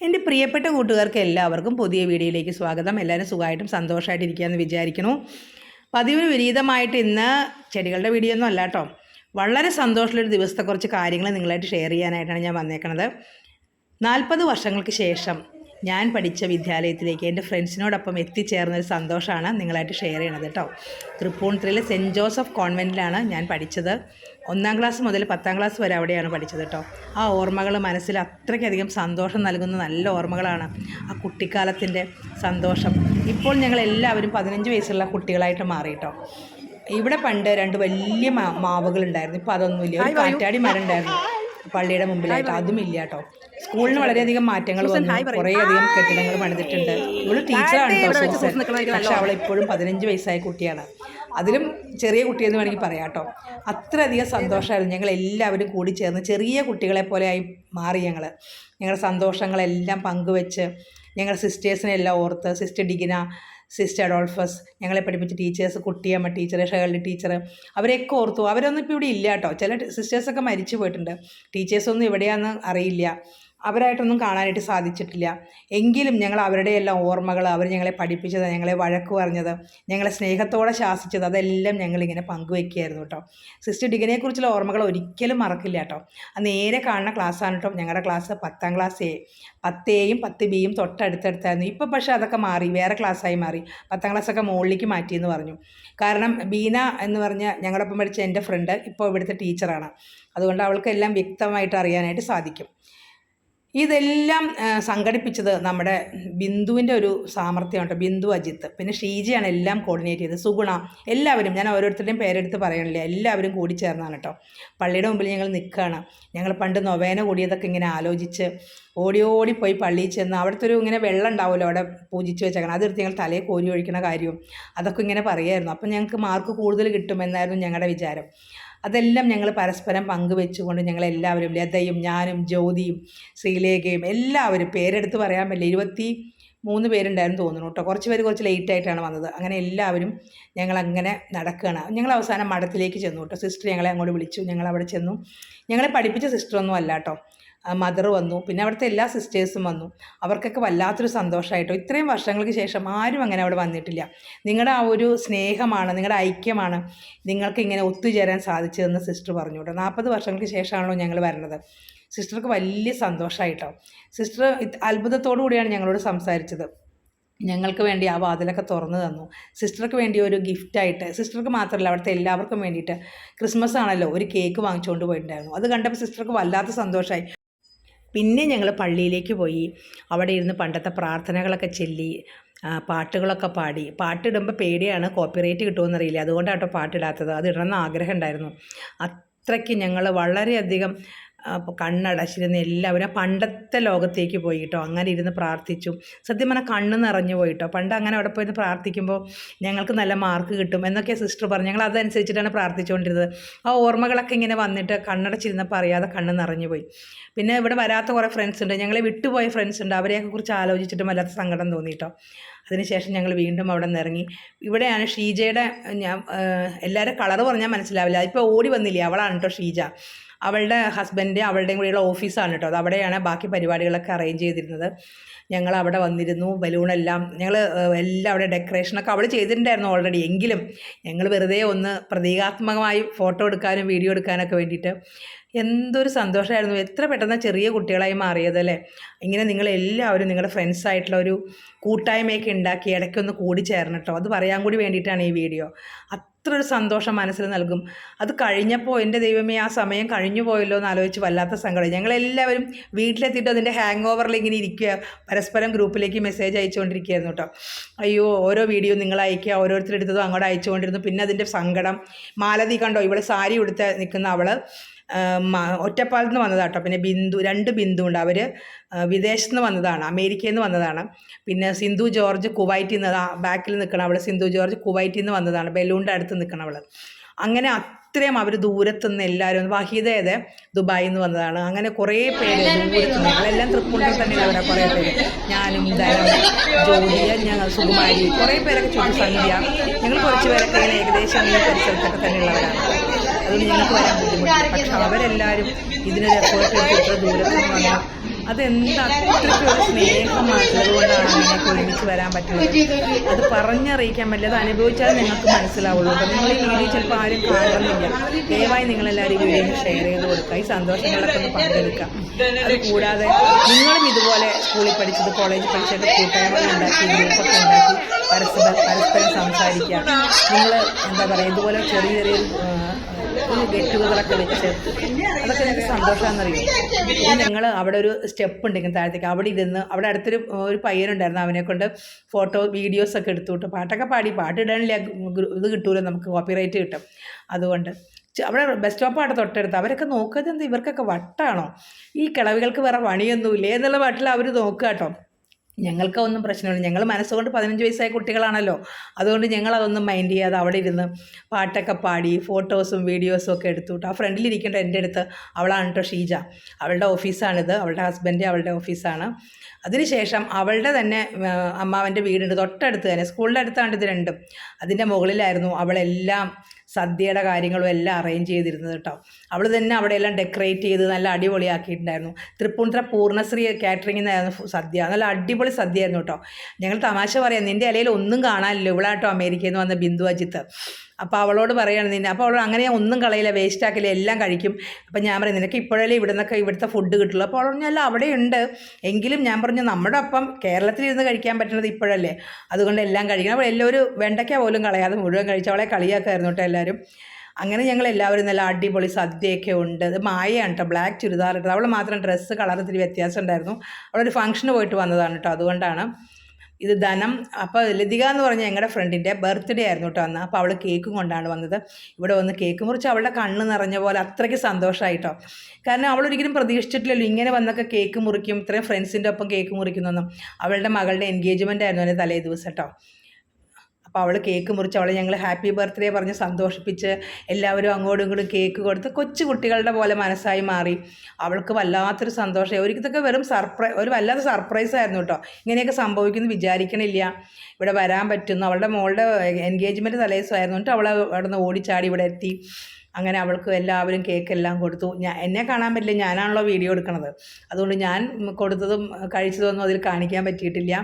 പ്രിയപ്പെട്ട കൂട്ടുകാർക്ക് എല്ലാവർക്കും പുതിയ വീഡിയോയിലേക്ക് സ്വാഗതം. എല്ലാവരും സുഖമായിട്ടും സന്തോഷമായിട്ടിരിക്കുകയെന്ന് വിചാരിക്കുന്നു. പതിവിന് വിപരീതമായിട്ട് ഇന്ന് ചെടികളുടെ വീഡിയോ ഒന്നും അല്ല കേട്ടോ. വളരെ സന്തോഷമുള്ളൊരു ദിവസത്തെ കുറച്ച് കാര്യങ്ങൾ നിങ്ങളായിട്ട് ഷെയർ ചെയ്യാനായിട്ടാണ് ഞാൻ വന്നേക്കുന്നത് നാൽപ്പത് വർഷങ്ങൾക്ക് ശേഷം ഞാൻ പഠിച്ച വിദ്യാലയത്തിലേക്ക് എന്റെ ഫ്രണ്ട്സിനോടൊപ്പം എത്തിച്ചേർന്നൊരു സന്തോഷമാണ് നിങ്ങളായിട്ട് ഷെയർ ചെയ്യണത് കേട്ടോ. തൃപ്പൂണിത്തുറയിലെ സെന്റ് ജോസഫ് കോൺവെന്റിലാണ് ഞാൻ പഠിച്ചത്. ഒന്നാം ക്ലാസ് മുതൽ പത്താം ക്ലാസ് വരെ അവിടെയാണ് പഠിച്ചത് കേട്ടോ. ആ ഓർമ്മകൾ മനസ്സിൽ അത്രയ്ക്കധികം സന്തോഷം നൽകുന്ന നല്ല ഓർമ്മകളാണ് ആ കുട്ടിക്കാലത്തിന്റെ സന്തോഷം. ഇപ്പോൾ ഞങ്ങൾ എല്ലാവരും പതിനഞ്ച് വയസ്സുള്ള കുട്ടികളായിട്ട് മാറി കേട്ടോ. ഇവിടെ പണ്ട് രണ്ട് വലിയ മാ മാവുകളുണ്ടായിരുന്നു. ഇപ്പോൾ അതൊന്നുമില്ല. ഒരു കാറ്റാടി മരം ഉണ്ടായിരുന്നു. പള്ളിയുടെ മുമ്പിലായിട്ട് അതും ഇല്ല കേട്ടോ. സ്കൂളിന് വളരെയധികം മാറ്റങ്ങൾ വന്നു. കുറേ അധികം കെട്ടിടങ്ങൾ പണിതിട്ടുണ്ട്. ഇവൾ ടീച്ചറാണ് കേട്ടോ സൂസൻ പക്ഷെ അവൾ ഇപ്പോഴും പതിനഞ്ച് വയസ്സായ കുട്ടിയാണ്. അതിലും ചെറിയ കുട്ടിയെന്ന് വേണമെങ്കിൽ പറയാം കേട്ടോ. അത്രയധികം സന്തോഷമായിരുന്നു ഞങ്ങൾ എല്ലാവരും കൂടി ചേർന്ന് ചെറിയ കുട്ടികളെ പോലെ ആയി മാറി ഞങ്ങൾ ഞങ്ങളുടെ സന്തോഷങ്ങളെല്ലാം പങ്കുവെച്ച് ഞങ്ങളുടെ സിസ്റ്റേഴ്സിനെ എല്ലാം ഓർത്ത് സിസ്റ്റർ ഡിഗിന സിസ്റ്റർ അഡോൾഫസ് ഞങ്ങളെ പഠിപ്പിച്ച teachers Kuttiyamma teacher Shahali teacher അവരെയൊക്കെ ഓർത്തു. അവരൊന്നും ഇപ്പോൾ ഇവിടെ ഇല്ല കേട്ടോ. ചില സിസ്റ്റേഴ്സൊക്കെ മരിച്ചു പോയിട്ടുണ്ട്. ടീച്ചേഴ്സൊന്നും എവിടെയാണെന്ന് അറിയില്ല. അവരായിട്ടൊന്നും കാണാനായിട്ട് സാധിച്ചിട്ടില്ല. എങ്കിലും ഞങ്ങൾ അവരുടെ എല്ലാം ഓർമ്മകൾ അവർ ഞങ്ങളെ പഠിപ്പിച്ചത് ഞങ്ങളെ വഴക്ക് പറഞ്ഞത് ഞങ്ങളെ സ്നേഹത്തോടെ ശാസിച്ചത് അതെല്ലാം ഞങ്ങളിങ്ങനെ പങ്കുവെക്കുകയായിരുന്നു കേട്ടോ. സിസ്റ്റർ ഡിഗനെക്കുറിച്ചുള്ള ഓർമ്മകൾ ഒരിക്കലും മറക്കില്ല കേട്ടോ. ആ നേരെ കാണുന്ന ക്ലാസ്സാണ് കേട്ടോ. ഞങ്ങളുടെ ക്ലാസ് പത്താം ക്ലാസ് എ പത്ത് എയും പത്ത് ബിയും തൊട്ടടുത്തടുത്തായിരുന്നു. ഇപ്പോൾ പക്ഷേ അതൊക്കെ മാറി വേറെ ക്ലാസ്സായി മാറി. പത്താം ക്ലാസ്സൊക്കെ മുകളിലേക്ക് മാറ്റിയെന്ന് പറഞ്ഞു. കാരണം ബീന എന്ന് പറഞ്ഞ ഞങ്ങളൊപ്പം പഠിച്ച എന്റെ ഫ്രണ്ട് ഇപ്പോൾ ഇവിടുത്തെ ടീച്ചറാണ് അതുകൊണ്ട് അവൾക്കെല്ലാം വ്യക്തമായിട്ട് അറിയാനായിട്ട് സാധിക്കും. ഇതെല്ലാം സംഘടിപ്പിച്ചത് നമ്മുടെ ബിന്ദുവിന്റെ ഒരു സാമർഥ്യം കേട്ടോ ബിന്ദു അജിത്ത്. പിന്നെ ഷീജയാണ് എല്ലാം കോർഡിനേറ്റ് ചെയ്തത്. സുഗുണ എല്ലാവരും ഞാൻ ഓരോരുത്തരുടെയും പേരെടുത്ത് പറയണില്ല? എല്ലാവരും കൂടി ചേർന്നാണ് കേട്ടോ. പള്ളിയുടെ മുമ്പിൽ ഞങ്ങൾ നിൽക്കുകയാണ്. ഞങ്ങൾ പണ്ട് നൊവേന കൂടിയതൊക്കെ ഇങ്ങനെ ആലോചിച്ച് ഓടി ഓടി പോയി പള്ളിയിൽ ചെന്ന് അവിടുത്തെ ഒരു ഇങ്ങനെ വെള്ളം ഉണ്ടാവുമല്ലോ അവിടെ പൂജിച്ച് വെച്ചേക്കണം അതെടുത്ത് ഞങ്ങൾ തലയിൽ കോരി ഒഴിക്കുന്ന കാര്യവും അതൊക്കെ ഇങ്ങനെ പറയായിരുന്നു. അപ്പം ഞങ്ങൾക്ക് മാർക്ക് കൂടുതൽ കിട്ടുമെന്നായിരുന്നു ഞങ്ങളുടെ വിചാരം. അതെല്ലാം ഞങ്ങൾ പരസ്പരം പങ്കുവെച്ചുകൊണ്ട് ഞങ്ങൾ എല്ലാവരും ലതയും ഞാനും ജ്യോതിയും ശ്രീലേഖയും എല്ലാവരും പേരെടുത്ത് പറയാൻ പറ്റില്ല. ഇരുപത്തി മൂന്ന് പേരുണ്ടായിരുന്നു തോന്നുന്നു കേട്ടോ. കുറച്ച് പേര് കുറച്ച് ലേറ്റ് ആയിട്ടാണ് വന്നത്. അങ്ങനെ എല്ലാവരും ഞങ്ങൾ അങ്ങനെ നടക്കുകയാണ്. ഞങ്ങൾ അവസാനം മഠത്തിലേക്ക് ചെന്നു കേട്ടോ. സിസ്റ്റർ ഞങ്ങളെ അങ്ങോട്ട് വിളിച്ചു. ഞങ്ങൾ അവിടെ ചെന്നു. ഞങ്ങളെ പഠിപ്പിച്ച സിസ്റ്ററൊന്നും അല്ല കേട്ടോ. മദർ വന്നു. പിന്നെ അവിടുത്തെ എല്ലാ സിസ്റ്റേഴ്സും വന്നു. അവർക്കൊക്കെ വല്ലാത്തൊരു സന്തോഷമായിട്ടോ ഇത്രയും വർഷങ്ങൾക്ക് ശേഷം ആരും അങ്ങനെ അവിടെ വന്നിട്ടില്ല. നിങ്ങളുടെ ആ ഒരു സ്നേഹമാണ് നിങ്ങളുടെ ഐക്യമാണ് നിങ്ങൾക്ക് ഇങ്ങനെ ഒത്തുചേരാൻ സാധിച്ചതെന്ന് സിസ്റ്റർ പറഞ്ഞു കേട്ടോ. നാൽപ്പത് വർഷങ്ങൾക്ക് ശേഷമാണല്ലോ ഞങ്ങൾ വരുന്നത് സിസ്റ്റർക്ക് വലിയ സന്തോഷമായിട്ടോ സിസ്റ്റർ അത്ഭുതത്തോടു കൂടിയാണ് ഞങ്ങളോട് സംസാരിച്ചത്. ഞങ്ങൾക്ക് വേണ്ടി ആ വാതിലൊക്കെ തുറന്നു തന്നു. സിസ്റ്റർക്ക് വേണ്ടി ഒരു ഗിഫ്റ്റായിട്ട് സിസ്റ്റർക്ക് മാത്രമല്ല അവിടുത്തെ എല്ലാവർക്കും വേണ്ടിയിട്ട് ക്രിസ്മസ് ആണല്ലോ ഒരു കേക്ക് വാങ്ങിച്ചുകൊണ്ട് പോയിട്ടുണ്ടായിരുന്നു. അത് കണ്ടപ്പോൾ സിസ്റ്റർക്ക് വല്ലാത്ത സന്തോഷമായി പിന്നെ ഞങ്ങൾ പള്ളിയിലേക്ക് പോയി. അവിടെ ഇരുന്ന് പണ്ടത്തെ പ്രാർത്ഥനകളൊക്കെ ചൊല്ലി പാട്ടുകളൊക്കെ പാടി. പാട്ടിടുമ്പോൾ പേടിയാണ് കോപ്പിറൈറ്റ് കിട്ടുമെന്നറിയില്ല അതുകൊണ്ടാണ് കേട്ടോ പാട്ടിടാത്തത്. അത് ഇടണമെന്ന് ആഗ്രഹം ഉണ്ടായിരുന്നു. അത്രയ്ക്ക് ഞങ്ങൾ വളരെയധികം ഇപ്പൊ കണ്ണടച്ചിരുന്ന് എല്ലാവരും ആ പണ്ടത്തെ ലോകത്തേക്ക് പോയി കേട്ടോ അങ്ങനെ ഇരുന്ന് പ്രാർത്ഥിച്ചു. സത്യം പറഞ്ഞാൽ കണ്ണ് നിറഞ്ഞു പോയി കേട്ടോ പണ്ട് അങ്ങനെ അവിടെ പോയിരുന്ന് പ്രാർത്ഥിക്കുമ്പോൾ ഞങ്ങൾക്ക് നല്ല മാർക്ക് കിട്ടും എന്നൊക്കെ സിസ്റ്റർ പറഞ്ഞു. ഞങ്ങൾ അതനുസരിച്ചിട്ടാണ് പ്രാർത്ഥിച്ചുകൊണ്ടിരുന്നത്. ആ ഓർമ്മകളൊക്കെ ഇങ്ങനെ വന്നിട്ട് കണ്ണടച്ചിരുന്നപ്പോൾ അറിയാതെ കണ്ണ് നിറഞ്ഞു പോയി. പിന്നെ ഇവിടെ വരാത്ത കുറേ ഫ്രണ്ട്സ് ഉണ്ട്. ഞങ്ങളെ വിട്ടുപോയ ഫ്രണ്ട്സ് ഉണ്ട്. അവരെയൊക്കെ കുറിച്ച് ആലോചിച്ചിട്ടും വല്ലാത്ത സങ്കടം തോന്നി കേട്ടോ അതിനുശേഷം ഞങ്ങൾ വീണ്ടും അവിടെ നിന്ന് ഇറങ്ങി. ഇവിടെയാണ് ഷീജയുടെ ഞാൻ എല്ലാവരും കളറ് പറഞ്ഞാൽ മനസ്സിലാവില്ല. ഇപ്പോൾ ഓടി വന്നില്ലേ? അവളാണ് കേട്ടോ ഷീജ. അവളുടെ ഹസ്ബൻഡ് അവളുടെയും കൂടെയുള്ള ഓഫീസാണ് കേട്ടോ അത് അവിടെയാണ് ബാക്കി പരിപാടികളൊക്കെ അറേഞ്ച് ചെയ്തിരുന്നത്. ഞങ്ങൾ അവിടെ വന്നിരുന്നു ബലൂണെല്ലാം ഞങ്ങൾ എല്ലാം അവിടെ ഡെക്കറേഷനൊക്കെ അവൾ ചെയ്തിട്ടുണ്ടായിരുന്നു ഓൾറെഡി എങ്കിലും ഞങ്ങൾ വെറുതെ ഒന്ന് പ്രതീകാത്മകമായി ഫോട്ടോ എടുക്കാനും വീഡിയോ എടുക്കാനൊക്കെ വേണ്ടിയിട്ട് എന്തൊരു സന്തോഷമായിരുന്നു എത്ര പെട്ടെന്ന് ചെറിയ കുട്ടികളായി മാറിയതല്ലേ ഇങ്ങനെ നിങ്ങൾ എല്ലാവരും നിങ്ങളുടെ ഫ്രണ്ട്സ് ആയിട്ടുള്ള ഒരു കൂട്ടായ്മയൊക്കെ ഉണ്ടാക്കി ഇടയ്ക്കൊന്ന് കൂടി ചേർന്നിട്ടോ അത് പറയാൻ കൂടി വേണ്ടിയിട്ടാണ് ഈ വീഡിയോ അത്ര ഒരു സന്തോഷം മനസ്സിൽ നൽകും. അത് കഴിഞ്ഞപ്പോൾ എന്റെ ദൈവമേ ആ സമയം കഴിഞ്ഞു പോയല്ലോ എന്ന് ആലോചിച്ച് വല്ലാത്ത സങ്കടം. ഞങ്ങളെല്ലാവരും വീട്ടിലെത്തിയിട്ട് അതിന്റെ ഹാങ് ഓവറിൽ ഇങ്ങനെ ഇരിക്കുക പരസ്പരം ഗ്രൂപ്പിലേക്ക് മെസ്സേജ് അയച്ചുകൊണ്ടിരിക്കുകയായിരുന്നു കേട്ടോ അയ്യോ ഓരോ വീഡിയോ നിങ്ങൾ അയക്കുക ഓരോരുത്തരെടുത്തതും അങ്ങോട്ട് അയച്ചുകൊണ്ടിരുന്നു. പിന്നെ അതിന്റെ സങ്കടം. മാലതി കണ്ടോ ഇവിടെ സാരി ഉടുത്ത് നിൽക്കുന്ന അവൾ ഒറ്റപ്പാലത്ത് നിന്ന് വന്നതാണ് കേട്ടോ പിന്നെ ബിന്ദു രണ്ട് ബിന്ദു ഉണ്ട് അവർ വിദേശത്ത് നിന്ന് വന്നതാണ് അമേരിക്കയിൽ നിന്ന് വന്നതാണ്. പിന്നെ സിന്ധു ജോർജ് കുവൈറ്റിൽ നിന്ന് ബാക്കിൽ നിൽക്കണം അവൾ സിന്ധു ജോർജ് കുവൈറ്റിൽ നിന്ന് വന്നതാണ് ബലൂണിന്റെ അടുത്ത് നിൽക്കണം അവൾ അങ്ങനെ അത്രയും അവർ ദൂരത്തു നിന്ന് എല്ലാവരും വഹീദയത് ദുബായിൽ നിന്ന് വന്നതാണ്. അങ്ങനെ കുറേ പേര് അവളെല്ലാം തൃപ്പൂണിൽ തന്നെയാണ് അവരെ കുറേ പേര്. ഞാനും ജോലിയ ഞങ്ങൾ സുകുമാരി കുറേ പേരൊക്കെ ചുറ്റും സന്ധ്യ ഞങ്ങൾ കുറച്ച് പേരൊക്കെ ഏകദേശം ഈ പരിസരത്തൊക്കെ തന്നെയുള്ളവരാണ്. അതുകൊണ്ട് നിങ്ങൾക്ക് വരാൻ ബുദ്ധിമുട്ടില്ല പക്ഷെ അവരെല്ലാവരും ഇതിനൊരു എഫേർട്ട് എടുത്ത് ഇത്ര ദൂരത്തിൽ വന്ന് അതെന്താ അത്രയ്ക്ക് ഒരു സ്നേഹമായിട്ടുള്ളത് കൊണ്ടാണ് നിങ്ങൾക്ക് ഒരുമിച്ച് വരാൻ പറ്റുന്നത്. അത് പറഞ്ഞറിയിക്കാൻ പറ്റില്ല. അത് അനുഭവിച്ചാൽ നിങ്ങൾക്ക് മനസ്സിലാവുള്ളൂ. അപ്പം നിങ്ങൾ ഈ വീഡിയോ ചിലപ്പോൾ ആരും കാണണമെന്നില്ല ദയവായി നിങ്ങളെല്ലാവരും ഈ വീഡിയോ ഷെയർ ചെയ്ത് കൊടുക്കുക. ഈ സന്തോഷങ്ങളൊക്കെ ഒന്ന് പങ്കെടുക്കുക അത് കൂടാതെ നിങ്ങളും ഇതുപോലെ സ്കൂളിൽ പഠിച്ചത് കോളേജിൽ പഠിച്ചത് കൂട്ടായ്മകൾ ഉണ്ടാക്കി ഗ്രൂപ്പൊക്കെ ഉണ്ടാക്കി പരസ്പരം പരസ്പരം സംസാരിക്കുക. നിങ്ങൾ എന്താ പറയുക ഇതുപോലെ ചെറിയ ചെറിയ ഒരു ഗെറ്റ് ടുഗതറൊക്കെ വെച്ച് അതൊക്കെ എനിക്ക് സന്തോഷമാണെന്നറിയും നിങ്ങൾ അവിടെ ഒരു സ്റ്റെപ്പ് ഉണ്ടെങ്കിൽ താഴത്തേക്ക്. അവിടെ ഇരുന്ന് അവിടെ അടുത്തൊരു ഒരു പയ്യനുണ്ടായിരുന്നു അവനെ കൊണ്ട് ഫോട്ടോ വീഡിയോസ് ഒക്കെ എടുത്തുവിട്ട് പാട്ടൊക്കെ പാടി. പാട്ട് ഇടാനില്ല. ഇത് കിട്ടൂല. നമുക്ക് കോപ്പിറൈറ്റ് കിട്ടും. അതുകൊണ്ട് അവിടെ ബസ് സ്റ്റോപ്പാണ് തൊട്ടടുത്ത്. അവരൊക്കെ നോക്കുന്നത് എന്ത്? ഇവർക്കൊക്കെ വട്ടാണോ? ഈ കിളവികൾക്ക് വേറെ പണിയൊന്നുമില്ലേ എന്നുള്ള വട്ടിൽ അവർ നോക്കുക കേട്ടോ ഞങ്ങൾക്ക് ഒന്നും പ്രശ്നമില്ല. ഞങ്ങൾ മനസ്സുകൊണ്ട് പതിനഞ്ച് വയസ്സായ കുട്ടികളാണല്ലോ. അതുകൊണ്ട് ഞങ്ങൾ അതൊന്നും മൈൻഡ് ചെയ്യാതെ അവിടെ ഇരുന്ന് പാട്ടൊക്കെ പാടി ഫോട്ടോസും വീഡിയോസും ഒക്കെ എടുത്തു ആ ഫ്രണ്ടിലിരിക്കേണ്ട എന്റെ അടുത്ത് അവളാണ് കേട്ടോ ഷീജ. അവളുടെ ഓഫീസാണിത്. അവളുടെ ഹസ്ബൻഡ് അവളുടെ ഓഫീസാണ്. അതിനുശേഷം അവളുടെ തന്നെ അമ്മാവന്റെ വീടുണ്ട്. തൊട്ടടുത്ത് തന്നെ സ്കൂളിന്റെ അടുത്താണ് ഇത് രണ്ടും. അതിന്റെ മുകളിലായിരുന്നു അവളെല്ലാം സദ്യയുടെ കാര്യങ്ങളും എല്ലാം അറേഞ്ച് ചെയ്തിരുന്നത് കേട്ടോ അവൾ തന്നെ അവിടെ എല്ലാം ഡെക്കറേറ്റ് ചെയ്ത് നല്ല അടിപൊളിയാക്കിയിട്ടുണ്ടായിരുന്നു. തൃപ്പൂണിത്തുറ പൂർണശ്രീ കാറ്ററിംഗിൽ നിന്നായിരുന്നു സദ്യ. നല്ല അടിപൊളി സദ്യ ആയിരുന്നു കേട്ടോ ഞങ്ങൾ തമാശ പറയാം നിന്റെ ഇലയിൽ ഒന്നും കാണാനില്ല. ഇവളാട്ടോ അമേരിക്കയിൽ നിന്ന് വന്ന ബിന്ദു അജിത്ത്. അപ്പോൾ അവളോട് പറയാണ് നിന്നെ. അപ്പോൾ അവൾ അങ്ങനെ ഒന്നും കളയില്ല വേസ്റ്റ് ആക്കില്ല എല്ലാം കഴിക്കും. അപ്പോൾ ഞാൻ പറയും നിനക്ക് ഇപ്പോഴല്ലേ ഇവിടെ നിന്നൊക്കെ ഇവിടുത്തെ ഫുഡ് കിട്ടുള്ളൂ? അപ്പോൾ അവൾ പറഞ്ഞാൽ അവിടെ ഉണ്ട് എങ്കിലും ഞാൻ പറഞ്ഞു നമ്മുടെ ഒപ്പം കേരളത്തിലിരുന്ന് കഴിക്കാൻ പറ്റുന്നത് ഇപ്പോഴല്ലേ? അതുകൊണ്ട് എല്ലാം കഴിക്കണം. അപ്പോൾ എല്ലാവരും വെണ്ടയ്ക്ക പോലും കളയാതെ മുഴുവൻ കഴിച്ച് അവളെ കളിയാക്കായിരുന്നു കേട്ടോ എല്ലാവരും. അങ്ങനെ ഞങ്ങൾ എല്ലാവരും നല്ല അടിപൊളി സദ്യയൊക്കെ ഉണ്ട്. അത് മായയാണ് കേട്ടോ ബ്ലാക്ക് ചുരിദാർ ഇട്ടത്. അവൾ മാത്രം ഡ്രസ്സ് കളർ ഇത്തിരി വ്യത്യാസം ഉണ്ടായിരുന്നു. അവളൊരു ഫംഗ്ഷന് പോയിട്ട് വന്നതാണ് കേട്ടോ അതുകൊണ്ടാണ്. ഇത് ധനം. അപ്പോൾ ലതിക എന്ന് പറഞ്ഞ ഞങ്ങളുടെ ഫ്രണ്ടിന്റെ ബർത്ത്ഡേ ആയിരുന്നു കേട്ടോ അന്ന്. അപ്പോൾ അവൾ കേക്കും കൊണ്ടാണ് വന്നത്. ഇവിടെ വന്ന് കേക്ക് മുറിച്ച് അവളുടെ കണ്ണ് നിറഞ്ഞ പോലെ അത്രയ്ക്ക് സന്തോഷമായിട്ടോ കാരണം അവൾ ഒരിക്കലും പ്രതീക്ഷിച്ചിട്ടില്ലല്ലോ ഇങ്ങനെ വന്നൊക്കെ കേക്ക് മുറിക്കും ഇത്രയും ഫ്രണ്ട്സിന്റെ ഒപ്പം കേക്ക് മുറിക്കുന്നൊന്നും അവളുടെ മകളുടെ എൻഗേജ്മെന്റ് ആയിരുന്നു അതിന്റെ തലേ ദിവസം കേട്ടോ. അപ്പോൾ അവൾ കേക്ക് മുറിച്ച് അവളെ ഞങ്ങൾ ഹാപ്പി ബർത്ത്ഡേ പറഞ്ഞ് സന്തോഷിപ്പിച്ച് എല്ലാവരും അങ്ങോട്ടും ഇങ്ങോട്ടും കേക്ക് കൊടുത്ത് കൊച്ചു കുട്ടികളുടെ പോലെ മനസ്സായി മാറി. അവൾക്ക് വല്ലാത്തൊരു സന്തോഷം. ഒരിക്കലൊക്കെ വെറും സർപ്രൈ ഒരു വല്ലാത്ത സർപ്രൈസ് ആയിരുന്നു കേട്ടോ ഇങ്ങനെയൊക്കെ സംഭവിക്കുന്നു വിചാരിക്കണില്ല. ഇവിടെ വരാൻ പറ്റുന്നു. അവളുടെ മോളുടെ എൻഗേജ്മെന്റ് തലേസമായിരുന്നു എന്നിട്ട് അവൾ അവിടെ നിന്ന് ഓടിച്ചാടി ഇവിടെ എത്തി. അങ്ങനെ അവൾക്ക് എല്ലാവരും കേക്ക് എല്ലാം കൊടുത്തു. ഞാൻ എന്നെ കാണാൻ പറ്റില്ല. ഞാനാണല്ലോ വീഡിയോ എടുക്കണത്. അതുകൊണ്ട് ഞാൻ കൊടുത്തതും കഴിച്ചതൊന്നും അതിൽ കാണിക്കാൻ പറ്റിയിട്ടില്ല.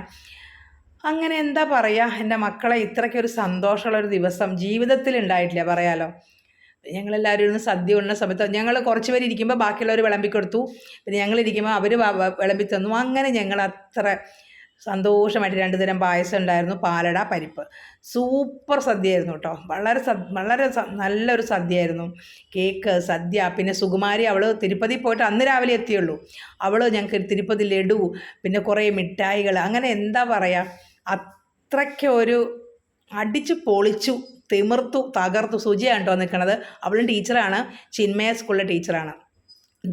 അങ്ങനെ എന്താ പറയുക എന്റെ മക്കളെ ഇത്രയ്ക്കൊരു സന്തോഷമുള്ളൊരു ദിവസം ജീവിതത്തിൽ ഉണ്ടായിട്ടില്ല പറയാലോ. ഞങ്ങളെല്ലാവരും ഇരുന്ന് സദ്യ ഉണ്ണ സമയത്ത് ഞങ്ങൾ കുറച്ച് പേര് ഇരിക്കുമ്പോൾ ബാക്കിയുള്ളവർ വിളമ്പി കൊടുത്തു. പിന്നെ ഞങ്ങളിരിക്കുമ്പോൾ അവർ വിളമ്പി തന്നു. അങ്ങനെ ഞങ്ങൾ അത്ര സന്തോഷമായിട്ട് രണ്ട് തരം പായസം ഉണ്ടായിരുന്നു. പാലട പരിപ്പ്. സൂപ്പർ സദ്യയായിരുന്നു കേട്ടോ. വളരെ വളരെ നല്ലൊരു സദ്യയായിരുന്നു. കേക്ക് സദ്യ പിന്നെ സുകുമാരി അവൾ തിരുപ്പതി പോയിട്ട് അന്ന് രാവിലെ എത്തിയുള്ളൂ. അവൾ ഞങ്ങൾക്ക് തിരുപ്പതി ലഡു പിന്നെ കുറേ മിഠായികൾ അങ്ങനെ എന്താ പറയുക അത്രയ്ക്ക് ഒരു അടിച്ച് പൊളിച്ചു തിമിർത്തു തകർത്തു സുജിയാണ് നിൽക്കുന്നത് അവളും ടീച്ചറാണ്. ചിന്മയ സ്കൂളിലെ ടീച്ചറാണ്.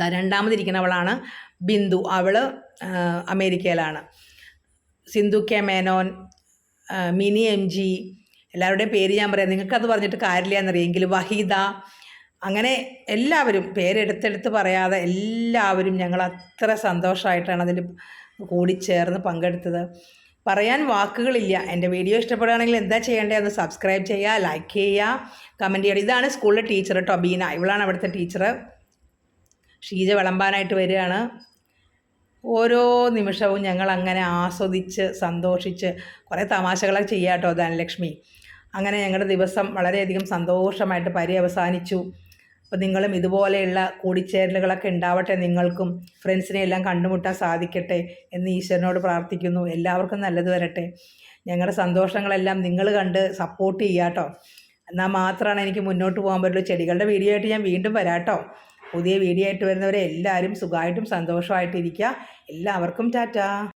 രണ്ടാമതിരിക്കുന്നവളാണ് ബിന്ദു. അവൾ അമേരിക്കയിലാണ്. Sindhu K. Menon Mini M G. എല്ലാവരുടെയും പേര് ഞാൻ പറയാം. നിങ്ങൾക്കത് പറഞ്ഞിട്ട് കാര്യമില്ല എന്നറിയെങ്കിലും വഹീദ. അങ്ങനെ എല്ലാവരും പേരെടുത്തെടുത്ത് പറയാതെ എല്ലാവരും ഞങ്ങൾ അത്ര സന്തോഷമായിട്ടാണ് അതിൽ കൂടിച്ചേർന്ന് പങ്കെടുത്തത്. പറയാൻ വാക്കുകളില്ല. എന്റെ വീഡിയോ ഇഷ്ടപ്പെടുകയാണെങ്കിൽ എന്താ ചെയ്യേണ്ടത്? ഒന്ന് സബ്സ്ക്രൈബ് ചെയ്യുക ലൈക്ക് ചെയ്യുക കമന്റ് ചെയ്യുക. ഇതാണ് സ്കൂളിലെ ടീച്ചർ കേട്ടോ ബീന ഇവളാണ് അവിടുത്തെ ടീച്ചർ ഷീജ വിളമ്പാനായിട്ട് വരികയാണ്. ഓരോ നിമിഷവും ഞങ്ങൾ അങ്ങനെ ആസ്വദിച്ച് സന്തോഷിച്ച് കുറേ തമാശകളൊക്കെ ചെയ്യാം കേട്ടോ ധനലക്ഷ്മി. അങ്ങനെ ഞങ്ങളുടെ ദിവസം വളരെയധികം സന്തോഷമായിട്ട് പര്യവസാനിച്ചു. അപ്പോൾ നിങ്ങളും ഇതുപോലെയുള്ള കൂടിച്ചേരലുകളൊക്കെ ഉണ്ടാവട്ടെ നിങ്ങൾക്കും. ഫ്രണ്ട്സിനെ എല്ലാം കണ്ടുമുട്ടാൻ സാധിക്കട്ടെ എന്ന് ഈശ്വരനോട് പ്രാർത്ഥിക്കുന്നു. എല്ലാവർക്കും നല്ലത് വരട്ടെ. ഞങ്ങളുടെ സന്തോഷങ്ങളെല്ലാം നിങ്ങൾ കണ്ട് സപ്പോർട്ട് ചെയ്യാട്ടോ എന്നാൽ മാത്രമാണ് എനിക്ക് മുന്നോട്ട് പോകാൻ പറ്റുള്ളൂ. ചെടികളുടെ വീഡിയോ ആയിട്ട് ഞാൻ വീണ്ടും വരാട്ടോ പുതിയ വീഡിയോ ആയിട്ട് വരുന്നവരെ എല്ലാവരും സുഖമായിട്ടും സന്തോഷമായിട്ടിരിക്കുക. എല്ലാവർക്കും ടാറ്റാ.